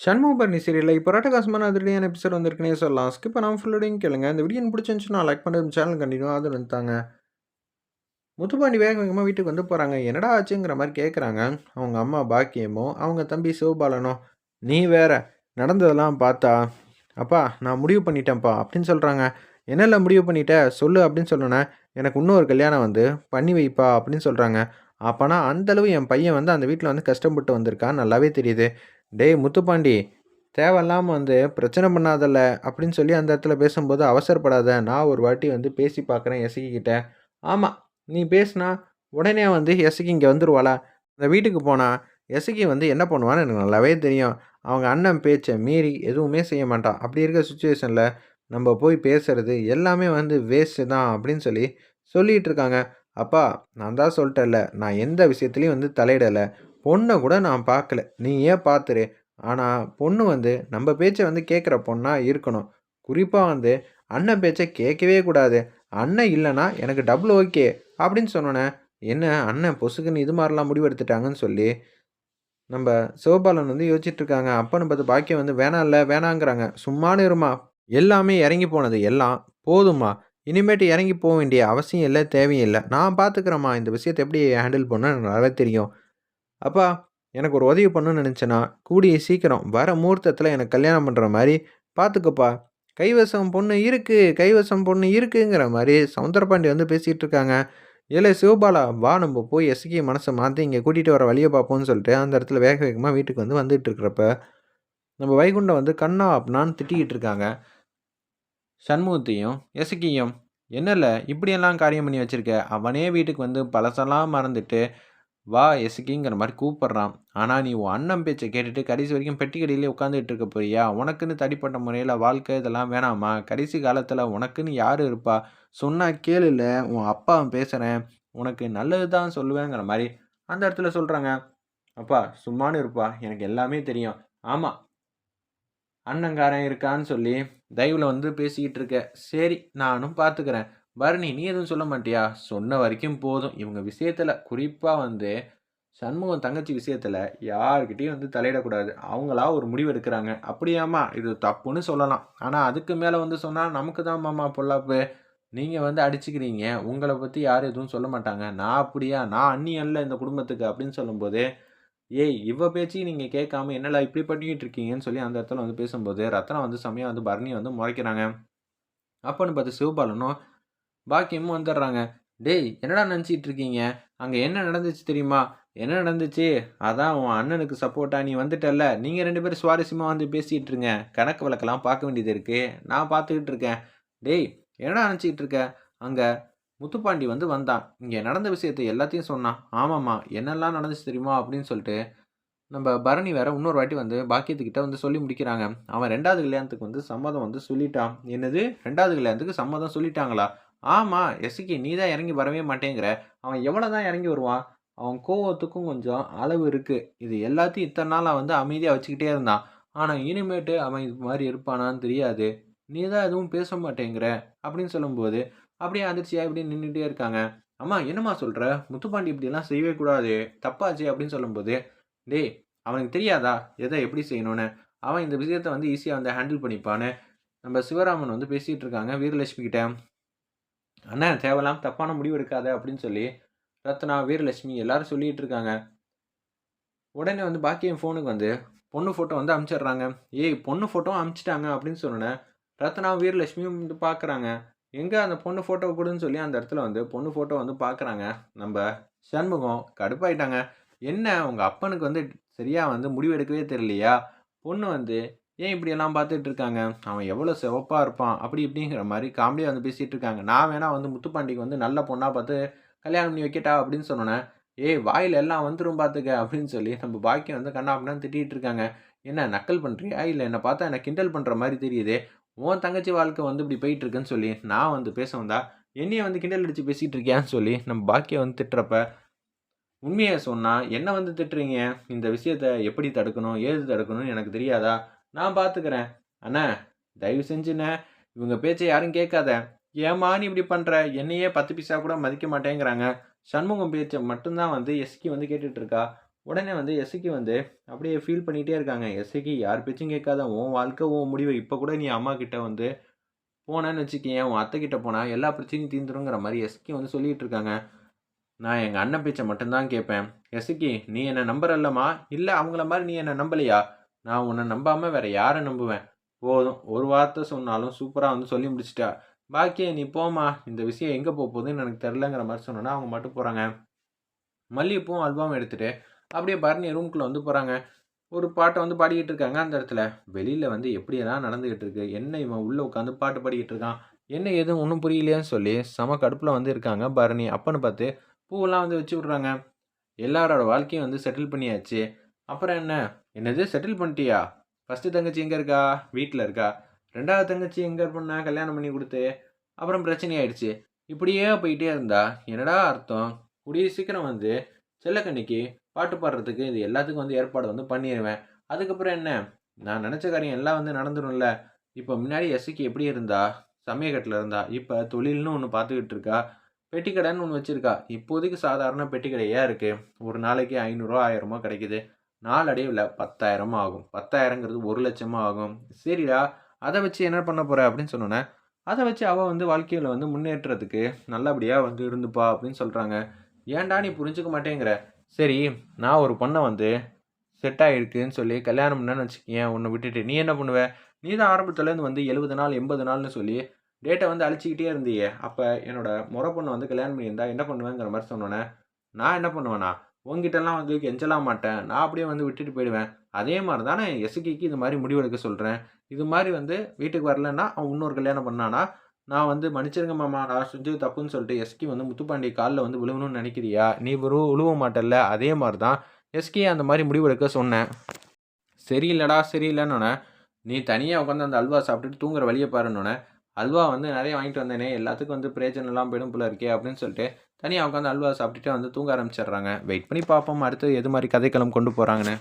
சண்முகபரணி சீரியலில் இப்போ ரட்டகாசமான அதிரடியான எபிசோட் வந்திருக்குனே சொல்லலாம். ஸ்கிப் பண்ணாமல் ஃபுல்லோடையும் கேளுங்க. இந்த வீடியோ பிடிச்சிருந்துச்சுன்னா லைக் பண்ணுறது சேனல் கண்டினியூ அது வந்துட்டாங்க முத்துப்பாண்டி வேக வேகமாக வீட்டுக்கு வந்து போகிறாங்க என்னடா ஆச்சுங்கிற மாதிரி கேட்குறாங்க அவங்க அம்மா பாக்கியமோ அவங்க தம்பி சிவபாலனோ நீ வேற. நடந்ததெல்லாம் பார்த்தா அப்பா நான் முடிவு பண்ணிட்டேன்ப்பா அப்படின்னு சொல்கிறாங்க என்னெல்லாம் முடிவு பண்ணிட்ட? சொல்லு அப்படின்னு சொன்னோன்னே எனக்கு இன்னொரு கல்யாணம் வந்து. பண்ணி வைப்பா அப்படின்னு சொல்கிறாங்க அப்போனா அந்தளவு என் பையன் வந்து அந்த வீட்டில் வந்து கஷ்டப்பட்டு வந்திருக்கான் நல்லாவே தெரியுது. டேய் முத்துப்பாண்டி தேவையில்லாமல் வந்து பிரச்சனை பண்ணாதல்ல அப்படின்னு சொல்லி அந்த இடத்துல பேசும்போது அவசரப்படாத நான் ஒரு வாட்டி வந்து பேசி பார்க்குறேன் எசகிக்கிட்ட ஆமாம் நீ பேசுனா உடனே வந்து எசகி இங்கே வந்துடுவாளா அந்த வீட்டுக்கு போனால் எசகி வந்து என்ன பண்ணுவான்னு எனக்கு நல்லாவே தெரியும். அவங்க அண்ணன் பேச்சை மீறி எதுவுமே செய்ய மாட்டான் அப்படி இருக்க சுச்சுவேஷனில் நம்ம போய் பேசுறது எல்லாமே வந்து வேஸ்ட்டு தான் அப்படின்னு சொல்லி சொல்லிகிட்டு இருக்காங்க. அப்பா நான் தான் சொல்லிட்டேன்ல நான் எந்த விஷயத்துலையும் வந்து தலையிடலை. பொண்ணை கூட நான் பார்க்கல நீ ஏன் பார்த்துரு ஆனால் பொண்ணு வந்து நம்ம பேச்சை வந்து கேட்குற பொண்ணாக இருக்கணும். குறிப்பாக வந்து அண்ணன் பேச்சை கேட்கவே கூடாது. அண்ணன் இல்லைன்னா எனக்கு டபுள் ஓகே அப்படின்னு சொன்னோன்னே என்ன அண்ணன் பொசுக்குன்னு இது மாதிரிலாம் முடிவெடுத்துட்டாங்கன்னு சொல்லி நம்ம சிவபாலன் வந்து யோசிச்சுட்ருக்காங்க. அப்பன்னு பார்த்து பாக்கியம் வந்து வேணாம் இல்லை வேணாங்கிறாங்க. சும்மானு இருமா. எல்லாமே இறங்கி போனது எல்லாம் போதுமா இனிமேட்டு இறங்கி போக வேண்டிய அவசியம் இல்லை தேவையும் இல்லை நான் பார்த்துக்கிறேம்மா இந்த விஷயத்தை எப்படி ஹேண்டில் பண்ண நல்லா தெரியும். அப்பா எனக்கு ஒரு உதவி பண்ணுன்னு நினச்சேன்னா கூடிய சீக்கிரம். வர முகூர்த்தத்தில் எனக்கு கல்யாணம் பண்ணுற மாதிரி பார்த்துக்கப்பா கைவசம் பொண்ணு இருக்குது கைவசம் பொண்ணு இருக்குங்கிற மாதிரி சவுந்தரபாண்டி வந்து பேசிகிட்டு இருக்காங்க. ஏலே சிவபாலா வா நம்ம போய் எஸ்கி மனசை மாற்றி இங்கே கூட்டிகிட்டு வர வழியை பார்ப்போம்னு சொல்லிட்டு அந்த இடத்துல வேக வேகமாக வீட்டுக்கு வந்து வந்துட்டு இருக்கிறப்ப நம்ம வைகுண்டம் வந்து கண்ணா அப்படின்னான்னு திட்டிக்கிட்டு இருக்காங்க. சண்முகத்தையும் எசக்கியும் என்னல இப்படியெல்லாம் காரியம் பண்ணி வச்சுருக்க? அவனே வீட்டுக்கு வந்து பழசெல்லாம் மறந்துட்டு வா எசுக்கிங்கிற மாதிரி கூப்பிட்றான். ஆனால் நீ உன் அண்ணன் பேச்சை கேட்டுட்டு கடைசி வரைக்கும் பெட்டி கடையிலே உட்காந்துட்டு இருக்க போறியா? உனக்குன்னு தனிப்பட்ட முறையில் வாழ்க்கை இதெல்லாம் வேணாமா? கடைசி காலத்தில் உனக்குன்னு யார் இருப்பா? சொன்னால் கேளுல உன் அப்பா பேசுகிறேன் உனக்கு நல்லது தான் சொல்லுவேங்கிற மாதிரி அந்த இடத்துல சொல்கிறாங்க அப்பா சும்மானு இருப்பா. எனக்கு எல்லாமே தெரியும். ஆமாம் அண்ணங்காரன் இருக்கான்னு சொல்லி தயவில் வந்து பேசிக்கிட்டு இருக்க. சரி நானும் பார்த்துக்கிறேன் பரணி நீ எதுவும் சொல்ல மாட்டியா? சொன்ன வரைக்கும் போதும். இவங்க விஷயத்தில் குறிப்பாக வந்து சண்முகம் தங்கச்சி விஷயத்தில் யார்கிட்டையும் வந்து தலையிடக்கூடாது. அவங்களா ஒரு முடிவு எடுக்கிறாங்க. அப்படியாம்மா இது தப்புன்னு சொல்லலாம். ஆனால் அதுக்கு மேலே வந்து சொன்னால் நமக்கு தான் மாமா பொல்லாப்பு. நீங்கள் வந்து அடிச்சுக்கிறீங்க. உங்களை பற்றி யாரும் எதுவும் சொல்ல மாட்டாங்க. நான் அப்படியா? நான் அண்ணி அல்ல இந்த குடும்பத்துக்கு அப்படின்னு சொல்லும்போது ஏய் இவ பேச்சு நீங்கள் கேட்காம என்னடா இப்படி பண்ணிக்கிட்டு இருக்கீங்கன்னு சொல்லி அந்த இடத்துல வந்து பேசும்போது ரத்னம் வந்து செம்மையாக வந்து பரணியை வந்து முறைக்கிறாங்க. அப்போன்னு பார்த்து சிவபாலனும் பாக்கியமும் வந்துடுறாங்க. டேய் என்னடா நினச்சிட்டு இருக்கீங்க அங்கே என்ன நடந்துச்சு தெரியுமா? என்ன நடந்துச்சு? அதான் உன் அண்ணனுக்கு சப்போர்ட்டாக நீ வந்துட்டல்ல. நீங்கள் ரெண்டு பேரும் சுவாரஸ்யமாக வந்து பேசிகிட்டு இருங்க கணக்கு வழக்கெல்லாம் பார்க்க வேண்டியது இருக்குது நான் பார்த்துக்கிட்டு இருக்கேன் டேய் என்னடா நினச்சிக்கிட்டு இருக்க அங்கே முத்துப்பாண்டி வந்து வந்தான். இங்கே நடந்த விஷயத்தை எல்லாத்தையும் சொன்னான். ஆமாம்மா என்னெல்லாம் நடந்துச்சு தெரியுமா? அப்படின்னு சொல்லிட்டு நம்ம பரணி வேற இன்னொரு வாட்டி வந்து பாக்கியத்துக்கிட்ட வந்து சொல்லி முடிக்கிறாங்க. அவன் ரெண்டாவது கல்யாணத்துக்கு வந்து சம்மதம் வந்து சொல்லிட்டான். என்னது? ரெண்டாவது கல்யாணத்துக்கு சம்மதம் சொல்லிட்டாங்களா? ஆமாம் எஸ்கி நீ தான் இறங்கி வரவே மாட்டேங்கிற. அவன் எவ்வளோ தான் இறங்கி வருவான்? அவன் கோவத்துக்கும் கொஞ்சம் அளவு இருக்குது இது எல்லாத்தையும் இத்தனை நாளாக வந்து அமைதியாக வச்சுக்கிட்டே இருந்தான். ஆனால் இனிமேட்டு அவன் இது மாதிரி இருப்பானான்னு தெரியாது. நீ தான் எதுவும் பேச மாட்டேங்கிற அப்படின்னு சொல்லும்போது அப்படியே அதிர்ச்சியாக இப்படி நின்றுட்டே இருக்காங்க. அம்மா என்னம்மா சொல்கிற முத்துப்பாண்டி இப்படிலாம் செய்யவே கூடாது. தப்பாச்சு அப்படின்னு சொல்லும்போது டேய் அவனுக்கு தெரியாதா? எதை எப்படி செய்யணும்னு? அவன் இந்த விஷயத்தை வந்து ஈஸியாக வந்து ஹேண்டில் பண்ணிப்பான்னு நம்ம சிவராமன் வந்து பேசிகிட்டு இருக்காங்க வீரலட்சுமி கிட்ட அண்ணன் தேவலாம் தப்பான முடிவு எடுக்காத அப்படின்னு சொல்லி ரத்னா வீரலட்சுமி எல்லாரும் சொல்லிகிட்டு இருக்காங்க. உடனே வந்து பாக்கியம் ஃபோனுக்கு வந்து பொண்ணு ஃபோட்டோ வந்து அமுச்சிடுறாங்க. ஏய் பொண்ணு ஃபோட்டோ அனுப்பிச்சிட்டாங்க அப்படின்னு சொன்னேன் ரத்னா வீரலட்சுமியும் வந்து பார்க்குறாங்க எங்கே அந்த பொண்ணு ஃபோட்டோ கொடுன்னு சொல்லி அந்த இடத்துல வந்து பொண்ணு ஃபோட்டோ வந்து பார்க்குறாங்க நம்ம சண்முகம் கடுப்பாயிட்டாங்க. என்ன உங்கள் அப்பனுக்கு வந்து சரியாக வந்து முடிவு எடுக்கவே தெரியலையா? பொண்ணு வந்து ஏன் இப்படியெல்லாம் பார்த்துட்டு இருக்காங்க அவன் எவ்வளோ சிவப்பாக இருப்பான்? அப்படி இப்படிங்கிற மாதிரி காமெடியாக வந்து பேசிகிட்டு இருக்காங்க நான் வேணால் வந்து முத்துப்பாண்டிக்கு வந்து நல்ல பொண்ணாக பார்த்து கல்யாணம் பண்ணி வைக்கட்டா அப்படின்னு சொன்னோன்னே ஏய் வாயில் எல்லாம் வந்துடும் பார்த்துக்க அப்படின்னு சொல்லி நம்ம பாக்கியம் வந்து கண்ணா அப்படின்னா திட்டிகிட்டு இருக்காங்க என்ன நக்கல் பண்ணுறியா இல்லை என்னை பார்த்தா என்னை கிண்டல் பண்ணுற மாதிரி தெரியுது. உன் தங்கச்சி வாழ்க்கை வந்து இப்படி போயிட்டு இருக்குன்னு சொல்லி நான் வந்து பேச வந்தா என்னையை வந்து கிண்டல் அடித்து பேசிகிட்டு இருக்கியான்னு சொல்லி நம்ம பாக்கியம் வந்து திட்டுறப்ப உண்மையை சொன்னால் என்ன வந்து திட்டுறீங்க? இந்த விஷயத்த எப்படி தடுக்கணும்? ஏது தடுக்கணும்னு எனக்கு தெரியாதா? நான் பார்த்துக்கிறேன் அண்ணா தயவு செஞ்சுண்ணே இவங்க பேச்சை யாரும் கேட்காத. ஏமா நீ இப்படி பண்ணுற என்னையே பத்து பைசா கூட மதிக்க மாட்டேங்கிறாங்க. சண்முகம் பேச்சை மட்டும்தான் வந்து எஸ்கி வந்து கேட்டுட்ருக்கா உடனே வந்து எஸ்சிக்கு வந்து அப்படியே ஃபீல் பண்ணிகிட்டே இருக்காங்க. எஸ்சிக்கு யார் பேச்சும் கேட்காத. உன் வாழ்க்கை உன் முடிவு இப்போ கூட நீ அம்மா கிட்ட வந்து போனேன்னு வச்சுக்கேன் உன் அத்தை கிட்ட போனால் எல்லா பிரச்சனையும் தீர்ந்துருங்கிற மாதிரி எஸ்கி வந்து சொல்லிகிட்டு இருக்காங்க. நான் எங்கள் அண்ணன் பேச்சை மட்டும்தான் கேட்பேன். எஸ்கி நீ என்னை நம்புறல்லம்மா? இல்லை அவங்கள மாதிரி நீ என்னை நம்பலையா? நான் உன்னை நம்பாமல் வேற யாரை நம்புவேன்? போதும். ஒரு வார்த்தை சொன்னாலும் சூப்பராக வந்து சொல்லி முடிச்சிட்டா. பாக்கிய நீ போமா இந்த விஷயம் எங்கே போக போகுதுன்னு எனக்கு தெரிலங்கிற மாதிரி சொன்னோன்னா அவங்க மட்டும் போகிறாங்க மல்லிகைப்பூவும் அல்வாவும் எடுத்துகிட்டு அப்படியே பரணி ரூம்குள்ளே வந்து போகிறாங்க ஒரு பாட்டை வந்து பாடிக்கிட்டு இருக்காங்க அந்த இடத்துல. வெளியில் வந்து எப்படியெல்லாம் நடந்துக்கிட்டு இருக்கு? என்ன இவன் உள்ளே உட்காந்து பாட்டு பாடிக்கிட்டு இருக்கான்? என்ன எதுவும் ஒன்றும் புரியலையேன்னு சொல்லி செம கடுப்பில் வந்து இருக்காங்க பரணி. அப்பன்னு பார்த்து பூவெல்லாம் வந்து வச்சு விட்றாங்க. எல்லாரோட வாழ்க்கையும் வந்து செட்டில் பண்ணியாச்சு. அப்புறம் என்ன? என்னது செட்டில் பண்ணிட்டியா? ஃபஸ்ட்டு தங்கச்சி எங்கே இருக்கா? வீட்டில் இருக்கா? ரெண்டாவது தங்கச்சி எங்கே பண்ணா கல்யாணம் பண்ணி கொடுத்து. அப்புறம் பிரச்சனையாயிடுச்சு. இப்படியே போயிட்டே இருந்தா என்னடா அர்த்தம்? கூடிய சீக்கிரம் வந்து செல்லக்கண்ணிக்கு பாட்டு பாடுறதுக்கு இது எல்லாத்துக்கும் வந்து ஏற்பாடு வந்து பண்ணிடுவேன் அதுக்கப்புறம் என்ன? நான் நினச்ச காரியம் எல்லாம் வந்து நடந்துரும்ல. இப்போ முன்னாடி எஸ்சிக்கு எப்படி இருந்தா? சமயக்கட்டில் இருந்தா? இப்போ தொழில்னு ஒன்று பார்த்துக்கிட்டு இருக்கா? பெட்டி கடைன்னு ஒன்று வச்சுருக்கா? இப்போதைக்கு சாதாரண பெட்டி கடையாக இருக்குது ஒரு நாளைக்கு ஐநூறுரூவா ஆயிரமோ கிடைக்குது. நாளடைவில் பத்தாயிரமும் ஆகும். பத்தாயிரங்கிறது ஒரு லட்சமாக ஆகும். சரிடா அதை வச்சு என்ன பண்ண போகிற அப்படின்னு சொன்னோன்னே அதை வச்சு அவள் வந்து வாழ்க்கையில் வந்து முன்னேற்றத்துக்கு நல்லபடியாக வந்து இருந்துப்பா அப்படின்னு சொல்கிறாங்க ஏன்டா நீ புரிஞ்சுக்க மாட்டேங்கிற? சரி நான் ஒரு பொண்ணை வந்து செட் ஆகிருக்குன்னு சொல்லி கல்யாணம் பண்ணேன்னு வச்சுக்கேன் உன்னை விட்டுட்டு. நீ என்ன பண்ணுவ? நீ தான் ஆரம்பத்துலேருந்து வந்து எழுபது நாள் எண்பது நாள்னு சொல்லி டேட்டை வந்து அழிச்சிக்கிட்டே இருந்தியே. அப்போ என்னோட முறை பொண்ணை வந்து கல்யாணம் பண்ணியிருந்தா என்ன பண்ணுவேங்கிற மாதிரி சொன்னோன்னே நான் என்ன பண்ணுவேண்ணா உங்ககிட்டலாம் வந்து கெஞ்சலாம் மாட்டேன். நான் அப்படியே வந்து விட்டுட்டு போயிடுவேன். அதே மாதிரி தானே எசுக்கிக்கு இது மாதிரி முடிவெடுக்க சொல்கிறேன் இது மாதிரி வந்து வீட்டுக்கு வரலன்னா அவன் இன்னொரு கல்யாணம் பண்ணானா? நான் வந்து மன்னிச்சிருங்க மாமா நான் செஞ்சது தப்புன்னு சொல்லிட்டு எஸ்கி வந்து முத்துப்பாண்டி காலில் வந்து விழுவணும்னு நினைக்கிறியா? நீ வரும் விழுவ மாட்டல்ல. அதே மாதிரி தான் எஸ்கி அந்த மாதிரி முடிவெடுக்க சொன்னேன். சரியில்லடா சரியில்லைன்னு நீ தனியாக உட்காந்து அந்த அல்வா சாப்பிட்டுட்டு தூங்குற வழியை பாருன்னொன்னே அல்வா வந்து நிறைய வாங்கிட்டு வந்தேனே எல்லாத்துக்கும் வந்து பிரயோஜனம் எல்லாம் போயிடும் போல இருக்கே அப்படின்னு சொல்லிட்டு தனியாக உட்காந்து அல்வா சாப்பிட்டுட்டு வந்து தூங்க ஆரம்பிச்சிடுறாங்க. வெயிட் பண்ணி பார்ப்போம் அடுத்து எது மாதிரி கதைக்களம் கொண்டு போகிறாங்கன்னு